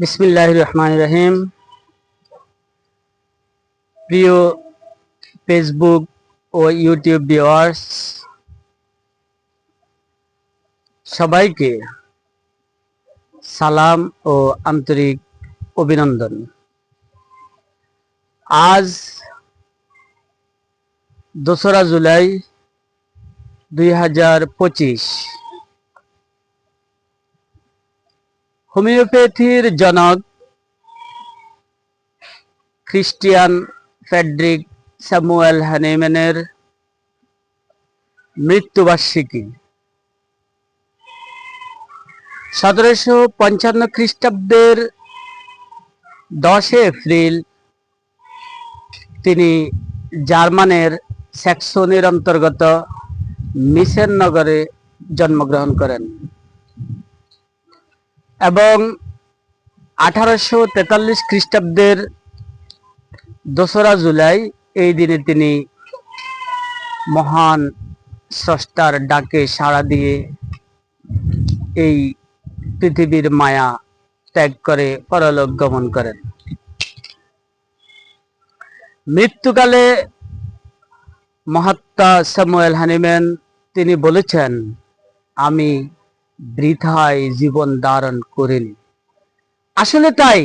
বিসমিল্লাহ রহমান রহিম প্রিয় ফেসবুক ও YouTube viewers, সবাইকে সালাম ও আন্তরিক অভিনন্দন। আজ দোসরা জুলাই দুই হাজার পঁচিশ হোমিওপ্যাথির জনক খ্রিস্টিয়ান ফ্যাড্রিক স্যামুয়েল হ্যানিম্যানের মৃত্যুবার্ষিকী। সতেরোশো পঞ্চান্ন খ্রিস্টাব্দের দশে এপ্রিল তিনি জার্মানের স্যাক্সনের অন্তর্গত মিসেন নগরে জন্মগ্রহণ করেন। এবং আঠারোশো তেতাল্লিশ খ্রিস্টাব্দের দোসরা জুলাই, এই দিনে তিনি মহান স্রষ্টার ডাকে সাড়া দিয়ে এই পৃথিবীর মায়া ত্যাগ করে পরলোক গমন করেন। মৃত্যুকালে মহাত্মা স্যামুয়েল হানিম্যান তিনি বলেছেন, আমি বৃথায় জীবন ধারণ করেনি। আসলে তাই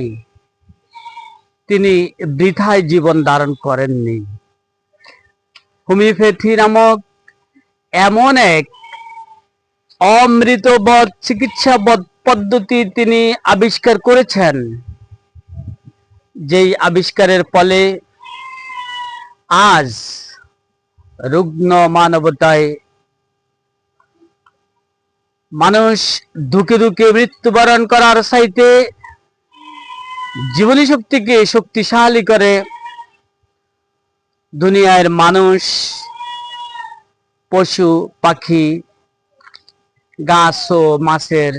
তিনি বৃথায় জীবন ধারণ করেননি। হোমিওপ্যাথি নামক এমন এক অমৃতবধ চিকিৎসা পদ্ধতি তিনি আবিষ্কার করেছেন, যেই আবিষ্কারের ফলে আজ রুগ্ন মানবতায় মানুষ ধুকে ধুকে মৃত্যুবরণ করার সাইতে জীবনী শক্তিকে শক্তিশালী করে দুনিয়ার মানুষ, পশু, পাখি, গাছ ও মাছের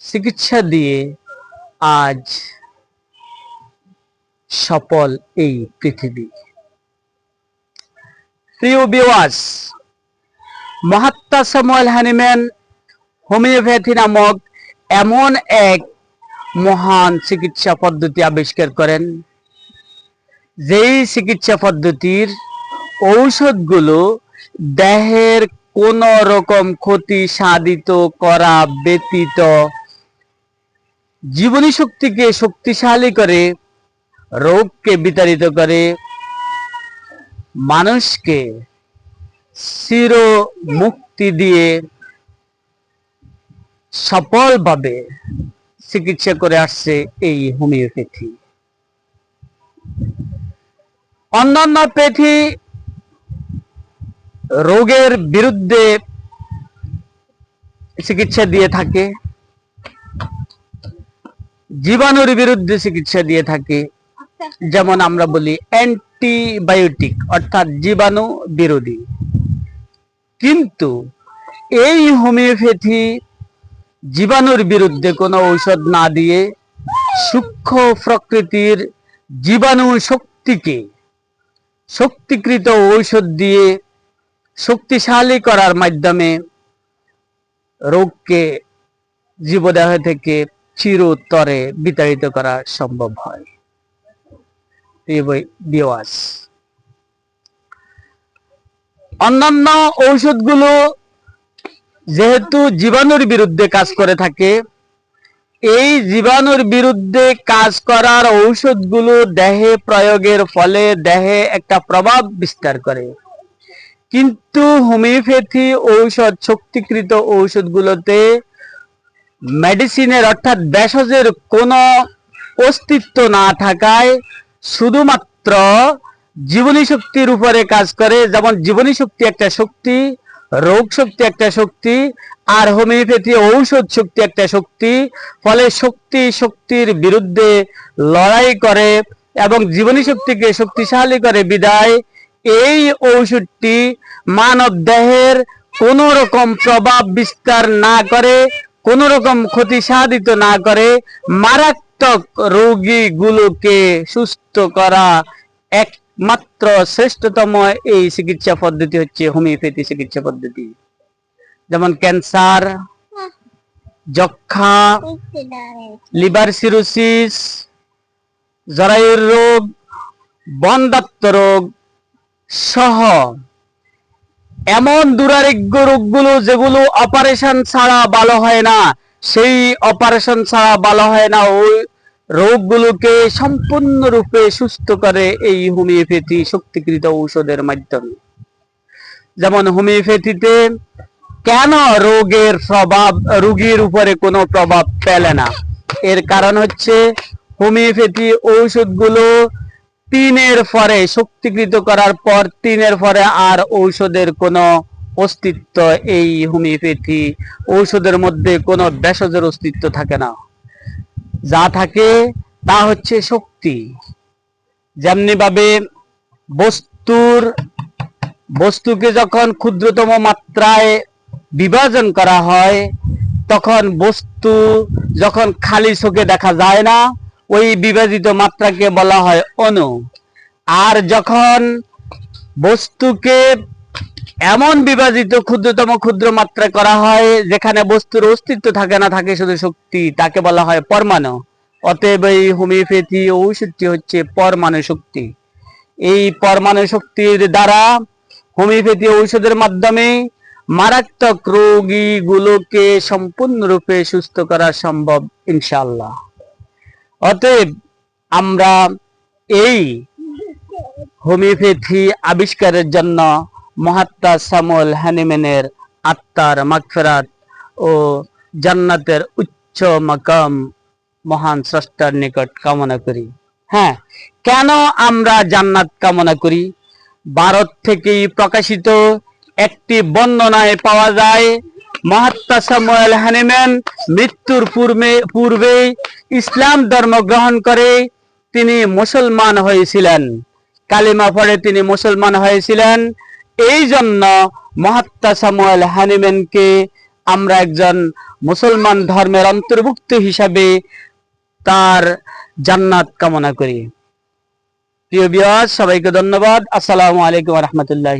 চিকিৎসা দিয়ে আজ সফল এই পৃথিবী। প্রিয় বিওয়াস মহাত্মা সামুয়েল হানিম্যান হোমিওপ্যাথি নামক এমন এক মহান চিকিৎসা পদ্ধতি আবিষ্কার করেন, যেই চিকিৎসা পদ্ধতির ঔষধগুলো দেহের কোন রকম ক্ষতি সাধিত করা ব্যতীত জীবনী শক্তিকে শক্তিশালী করে, রোগকে বিতাড়িত করে, মানুষকে চির মুক্তি দিয়ে সফলভাবে চিকিৎসা করে আসছে এই হোমিওপ্যাথি। অন্যান্য প্যাথি রোগের বিরুদ্ধে চিকিৎসা দিয়ে থাকে, জীবাণুর বিরুদ্ধে চিকিৎসা দিয়ে থাকে, যেমন আমরা বলি অ্যান্টিবায়োটিক, অর্থাৎ জীবাণু বিরোধী। কিন্তু এই হোমিওপ্যাথি জীবাণুর বিরুদ্ধে কোনো ঔষধ না দিয়ে সূক্ষ্ম প্রকৃতির জীবাণু শক্তিকে শক্তিকৃত ঔষধ দিয়ে শক্তিশালী করার মাধ্যমে রোগকে জীবদেহ থেকে চিরতরে বিতাড়িত করা সম্ভব হয়। অন্যান্য ঔষধগুলো যেহেতু জীবাণুর বিরুদ্ধে কাজ করে থাকে, এই জীবাণুর বিরুদ্ধে কাজ করার ঔষধগুলো দেহে প্রয়োগের ফলে দেহে একটা প্রভাব বিস্তার করে। কিন্তু হোমিওপ্যাথি ঔষধ, শক্তিকৃত ঔষধগুলোতে মেডিসিনের অর্থাৎ ভেষজের কোনো অস্তিত্ব না থাকায় শুধুমাত্র জীবনী শক্তির উপরে কাজ করে। যেমন জীবনী শক্তি একটা শক্তি রোগ শক্তি একটা শক্তি, আর হোমিওপ্যাথি ঔষধ শক্তি একটা শক্তি, ফলে শক্তি শক্তির বিরুদ্ধে লড়াই করে এবং জীবনী শক্তিকে শক্তিশালী করে বিদায়। এই ঔষধটি মানব দেহের কোন রকম প্রভাব বিস্তার না করে, কোন রকম ক্ষতি সাধিত না করে, মারাত্মক রোগীগুলোকে সুস্থ করা একমাত্র শ্রেষ্ঠতম এই চিকিৎসা পদ্ধতি হচ্ছে হোমিওপ্যাথি চিকিৎসা পদ্ধতি। যেমন ক্যান্সার যক্ষা লিভার সিরোসিস, জরায়ুর রোগ, বন্ধাত্ম রোগ সহ এমন দুরারোগ্য রোগগুলো যেগুলো অপারেশন ছাড়া ভালো হয় না, সেই অপারেশন ছাড়া ভালো হয় না, ওই রোগগুলোকে সম্পূর্ণরূপে সুস্থ করে এই হোমিওপ্যাথি শক্তিকৃত ঔষধের মাধ্যমে। যেমন হোমিওপ্যাথিতে কেন রোগের প্রভাব, রোগীর উপরে কোনো প্রভাব ফেলে না? এর কারণ হচ্ছে হোমিওপ্যাথি ঔষধগুলো তিনের পরে শক্তিকৃত করার পর তিনের পরে আর ঔষধের কোনো অস্তিত্ব এই হোমিওপ্যাথি ঔষধের মধ্যে কোনো ভেষজের অস্তিত্ব থাকে না। যা থাকে তা হচ্ছে শক্তি। যেমনি ভাবে বস্তুর, বস্তুকে যখন ক্ষুদ্রতম মাত্রায় বিভাজন করা হয়, তখন বস্তু যখন খালি চোখে দেখা যায় না, ওই বিভাজিত মাত্রাকে বলা হয় অণু। আর যখন বস্তুকে এমন বিভাজিত ক্ষুদ্রতম ক্ষুদ্র মাত্রা করা হয়, যেখানে বস্তুর অস্তিত্ব থাকে না, থাকে শুধু শক্তি। তাকে বলা হয় পরমাণু। অতএব এই হোমিওপ্যাথি ঔষধটি হচ্ছে পরমাণু শক্তি। এই পরমাণু শক্তির দ্বারা হোমিওপ্যাথি ঔষধের মাধ্যমে মারাত্মক রোগীগুলোকে সম্পূর্ণরূপে সুস্থ করা সম্ভব, ইনশাআল্লাহ। অতএব আমরা এই হোমিওপ্যাথি আবিষ্কারের জন্য মহাত্মা সামুয়েল হ্যানিম্যানের আত্মার মাগফিরাত ও জান্নাতের উচ্চ মাকাম মহান স্রষ্টার নিকট কামনা করি। হ্যাঁ কেন আমরা জান্নাত কামনা করি? ভারত থেকেই প্রকাশিত একটি বর্ণনায় পাওয়া যায়, মহাত্মা সামুয়েল হ্যানিম্যান মৃত্যুর পূর্বে পূর্বে ইসলাম ধর্ম গ্রহণ করে তিনি মুসলমান হয়েছিলেন। কালিমা পড়ে তিনি মুসলমান হয়েছিলেন। এই জন্য মহাত্মা সামুয়েল হ্যানিম্যানকে আমরা একজন মুসলমান ধর্মের অন্তর্ভুক্ত হিসাবে তার জান্নাত কামনা করি। প্রিয় বিয়াস সবাইকে ধন্যবাদ। আসসালামু আলাইকুম রহমতুল্লাহ